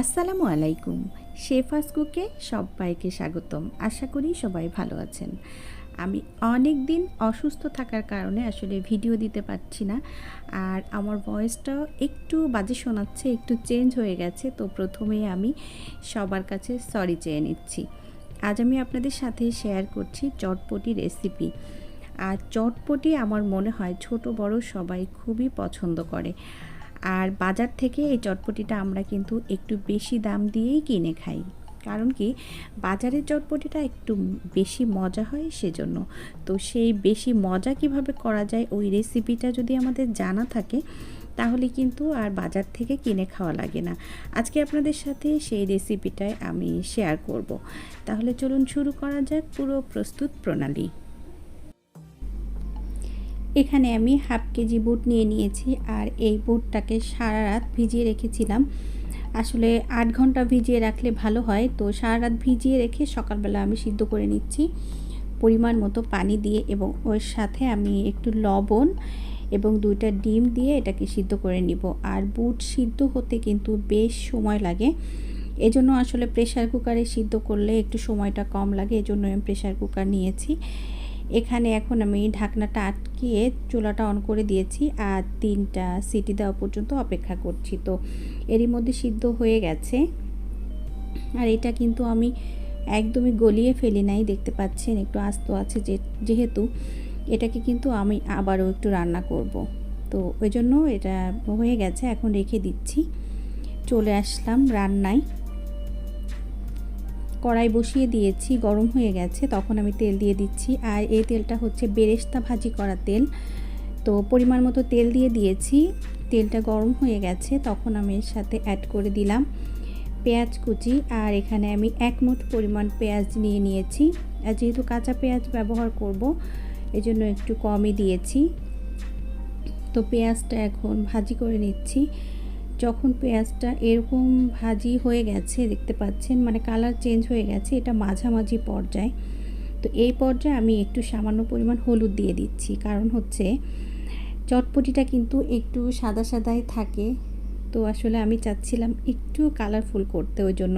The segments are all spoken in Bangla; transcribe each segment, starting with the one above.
আসসালামু আলাইকুম। শেফাস কুকে সবাইকে স্বাগতম। আশা করি সবাই ভালো আছেন। আমি অনেক দিন অসুস্থ থাকার কারণে আসলে ভিডিও দিতে পারছি না। আর আমার ভয়েসটাও একটু বাজে শোনাচ্ছে, একটু চেঞ্জ হয়ে গেছে। তো প্রথমেই আমি সবার কাছে সরি চেয়ে নিচ্ছি। আজ আমি আপনাদের সাথে শেয়ার করছি চটপটি রেসিপি আর চটপটি আমার মনে হয় ছোট বড় সবাই খুবই পছন্দ করে। আর বাজার থেকে এই চটপটিটা আমরা কিন্তু একটু বেশি দাম দিয়েই কিনে খাই। কারণ কি বাজারের চটপটিটা একটু বেশি মজা হয় সেজন্য। তো সেই বেশি মজা কীভাবে করা যায় ওই রেসিপিটা যদি আমাদের জানা থাকে, তাহলে কিন্তু আর বাজার থেকে কিনে খাওয়া লাগে না। আজকে আপনাদের সাথে সেই রেসিপিটাই আমি শেয়ার করব। তাহলে চলুন শুরু করা যাক পুরো প্রস্তুত প্রণালী। এখানে আমি হাফ কেজি বুট নিয়ে নিয়েছি আর এই বুটটাকে সারা রাত ভিজিয়ে রেখেছিলাম। আসলে আট ঘণ্টা ভিজিয়ে রাখলে ভালো হয়, তো সারা রাত ভিজিয়ে রেখে সকালবেলা আমি সিদ্ধ করে নিচ্ছি পরিমাণ মতো পানি দিয়ে এবং ওর সাথে আমি একটু লবণ এবং দুইটা ডিম দিয়ে এটাকে সিদ্ধ করে নিব। আর বুট সিদ্ধ হতে কিন্তু বেশ সময় লাগে। এজন্য আসলে প্রেশার কুকারে সিদ্ধ করলে একটু সময়টা কম লাগে, এজন্য আমি প্রেশার কুকার নিয়েছি। এখানে এখন আমি ঢাকনাটা আটকিয়ে চুলাটা অন করে দিয়েছি আর তিনটা সিটি দেওয়া পর্যন্ত অপেক্ষা করছি। তো এরই মধ্যে সিদ্ধ হয়ে গেছে। আর এটা কিন্তু আমি একদমই গলিয়ে ফেলি নাই, দেখতে পাচ্ছেন একটু আস্ত আছে যেহেতু এটাকে কিন্তু আমি আবারও একটু রান্না করব। তো ওই জন্য এটা হয়ে গেছে, এখন রেখে দিচ্ছি। চলে আসলাম রান্নায়। কড়াই বসিয়ে দিয়েছি, গরম হয়ে গেছে, তখন আমি তেল দিয়ে দিচ্ছি। আর এই তেলটা হচ্ছে বেরেস্তা ভাজি করা তেল। তো পরিমাণ মতো তেল দিয়ে দিয়েছি। তেলটা গরম হয়ে গেছে, তখন আমি এর সাথে অ্যাড করে দিলাম পেঁয়াজ কুচি। আর এখানে আমি এক মুঠ পরিমাণ পেঁয়াজ নিয়ে নিয়েছি। আর যেহেতু কাঁচা পেঁয়াজ ব্যবহার করব, এজন্য একটু কমই দিয়েছি। তো পেঁয়াজটা এখন ভাজি করে নিচ্ছি। যখন পেঁয়াজটা এরকম ভাজি হয়ে গেছে, দেখতে পাচ্ছেন মানে কালার চেঞ্জ হয়ে গেছে, এটা মাঝামাঝি পর্যায়ে। তো এই পর্যায়ে আমি একটু সামান্য পরিমাণ হলুদ দিয়ে দিচ্ছি। কারণ হচ্ছে, চটপটিটা কিন্তু একটু সাদা সাদাই থাকে। তো আসলে আমি চাচ্ছিলাম একটু কালারফুল করতে, ওই জন্য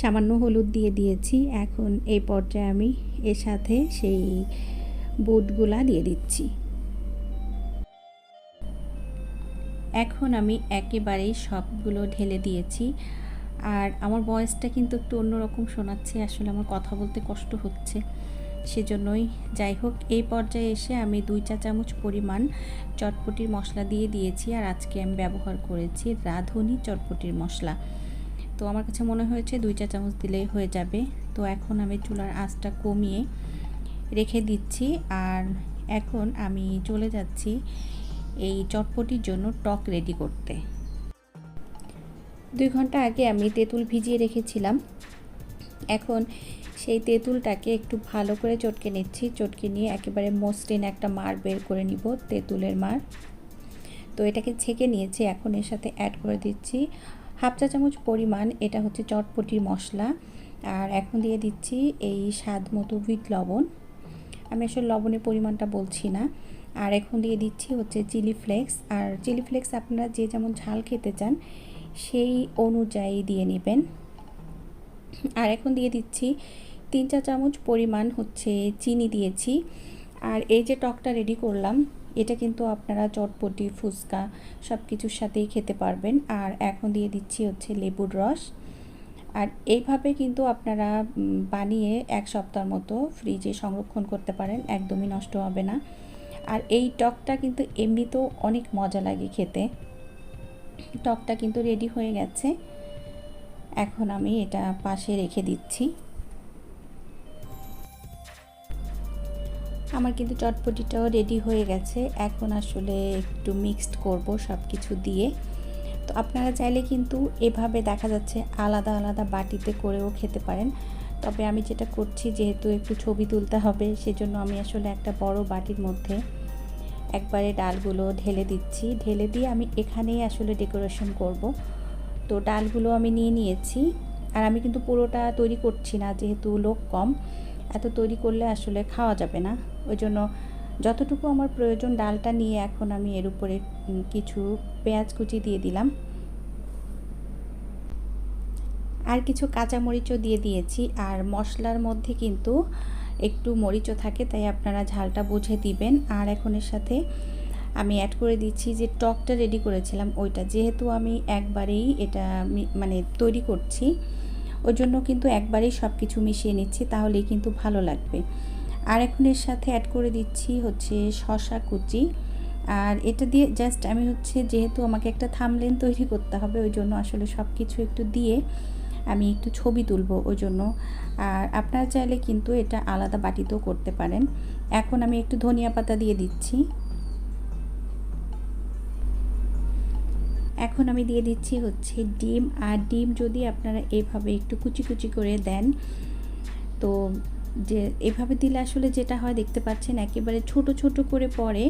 সামান্য হলুদ দিয়ে দিয়েছি। এখন এই পর্যায়ে আমি এর সাথে সেই বুটগুলা দিয়ে দিচ্ছি। এখন আমি একেবারেই সবগুলো ঢেলে দিয়েছি। আর আমার বয়সটা কিন্তু একটু অন্যরকম শোনাচ্ছে, আসলে আমার কথা বলতে কষ্ট হচ্ছে। সেজন্যই যাই হোক, এই পর্যায়ে এসে আমি দুই চা চামচ পরিমাণ চটপটির মশলা দিয়ে দিয়েছি আর আজকে আমি ব্যবহার করেছি রাঁধুনি চটপটির মশলা। তো আমার কাছে মনে হয়েছে দুই চা চামচ দিলেই হয়ে যাবে। তো এখন আমি চুলার আঁচটা কমিয়ে রেখে দিচ্ছি। আর এখন আমি চলে যাচ্ছি এই চটপটির জন্য টক রেডি করতে। দুই ঘণ্টা আগে আমি তেঁতুল ভিজিয়ে রেখেছিলাম। এখন সেই তেঁতুলটাকে একটু ভালো করে চটকে নিচ্ছি। চটকে নিয়ে একেবারে মসৃণ একটা মার বের করে নিব, তেঁতুলের মার। তো এটাকে ছেঁকে নিয়েছি, এখন এর সাথে অ্যাড করে দিচ্ছি হাফ চা চামচ পরিমাণ, এটা হচ্ছে চটপটির মশলা। আর এখন দিয়ে দিচ্ছি এই স্বাদ মতো উইথ লবণ। আমি আসলে লবণের পরিমাণটা বলছি না। আর এখন দিয়ে দিচ্ছি হচ্ছে চিলি ফ্লেক্স। আর চিলি ফ্লেক্স আপনারা যে যেমন ঝাল খেতে চান, সেই অনুযায়ী দিয়ে নেবেন। আর এখন দিয়ে দিচ্ছি তিন চা চামচ পরিমাণ হচ্ছে চিনি দিয়েছি। আর এই যে টকটা রেডি করলাম, এটা কিন্তু আপনারা চটপটি, ফুচকা সব কিছুর সাথেই খেতে পারবেন। আর এখন দিয়ে দিচ্ছি হচ্ছে লেবুর রস। আর এইভাবে কিন্তু আপনারা বানিয়ে এক সপ্তাহ মতো ফ্রিজে সংরক্ষণ করতে পারেন, একদমই নষ্ট হবে না। আর এই টকটা কিন্তু এমনিতেও অনেক মজা লাগে খেতে। টকটা কিন্তু রেডি হয়ে গেছে। এখন আমি এটা পাশে রেখে দিচ্ছি। আমার কিন্তু চটপটিটাও রেডি হয়ে গেছে। এখন আসলে একটু মিক্সড করব সব কিছু দিয়ে। তো আপনারা চাইলে কিন্তু এভাবে দেখা যাচ্ছে আলাদা আলাদা বাটিতে করেও খেতে পারেন। তবে আমি যেটা করছি, যেহেতু একটু ছবি তুলতে হবে, সেজন্য আমি আসলে একটা বড় বাটির মধ্যে একবারে ডালগুলো ঢেলে দিচ্ছি। ঢেলে দিয়ে আমি এখানেই আসলে ডেকোরেশন করব। তো ডালগুলো আমি নিয়ে নিয়েছি। আর আমি কিন্তু পুরোটা তৈরি করছি না, যেহেতু লোক কম। এত তৈরি করলে আসলে খাওয়া যাবে না। ওই জন্য যতটুকু আমার প্রয়োজন ডালটা নিয়ে এখন আমি এর উপরে কিছু পেঁয়াজ কুচি দিয়ে দিলাম। আর কিছু কাঁচামরিচও দিয়ে দিয়েছি। আর মশলার মধ্যে কিন্তু একটু মরিচও থাকে, তাই আপনারা ঝালটা বুঝে দিবেন। আর এখন এর সাথে আমি অ্যাড করে দিচ্ছি যে টকটা রেডি করেছিলাম ওইটা। যেহেতু আমি একবারেই এটা মানে তৈরি করছি ওই জন্য কিন্তু একবারেই সব কিছু মিশিয়ে নিচ্ছি, তাহলেই কিন্তু ভালো লাগবে। আর এখন এর সাথে অ্যাড করে দিচ্ছি হচ্ছে শশা কুচি। আর এটা দিয়ে জাস্ট আমি হচ্ছে যেহেতু আমাকে একটা থামলেন তৈরি করতে হবে ওই জন্য আসলে সব কিছু একটু দিয়ে আমি একটু ছবি তুলব ওই জন্য। আর আপনারা চাইলে কিন্তু এটা আলাদা বাটিতেও করতে পারেন। এখন আমি একটু ধনিয়া পাতা দিয়ে দিচ্ছি। এখন আমি দিয়ে দিচ্ছি হচ্ছে ডিম। আর ডিম যদি আপনারা এভাবে একটু কুচি কুচি করে দেন, তো যে এভাবে দিলে আসলে যেটা হয় দেখতে পাচ্ছেন একেবারে ছোট ছোট করে পড়ে,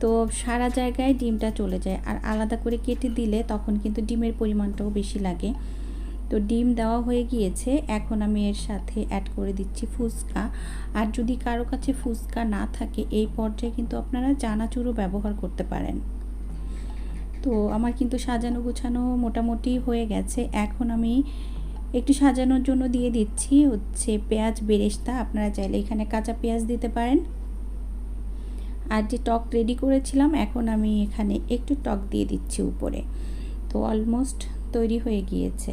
তো সারা জায়গায় ডিমটা চলে যায়। আর আলাদা করে কেটে দিলে তখন কিন্তু ডিমের পরিমাণটাও বেশি লাগে। তো ডিম দেওয়া হয়ে গিয়েছে, এখন আমি এর সাথে অ্যাড করে দিচ্ছি ফুচকা। আর যদি কারও কাছে ফুচকা না থাকে, এই পর্যায়ে কিন্তু আপনারা চানাচুরও ব্যবহার করতে পারেন। তো আমার কিন্তু সাজানো গোছানো মোটামুটি হয়ে গেছে। এখন আমি একটু সাজানোর জন্য দিয়ে দিচ্ছি হচ্ছে পেঁয়াজ বেরেস্তা। আপনারা চাইলে এখানে কাঁচা পেঁয়াজ দিতে পারেন। আর যে টক রেডি করেছিলাম, এখন আমি এখানে একটু টক দিয়ে দিচ্ছি উপরে। তো অলমোস্ট তৈরি হয়ে গিয়েছে।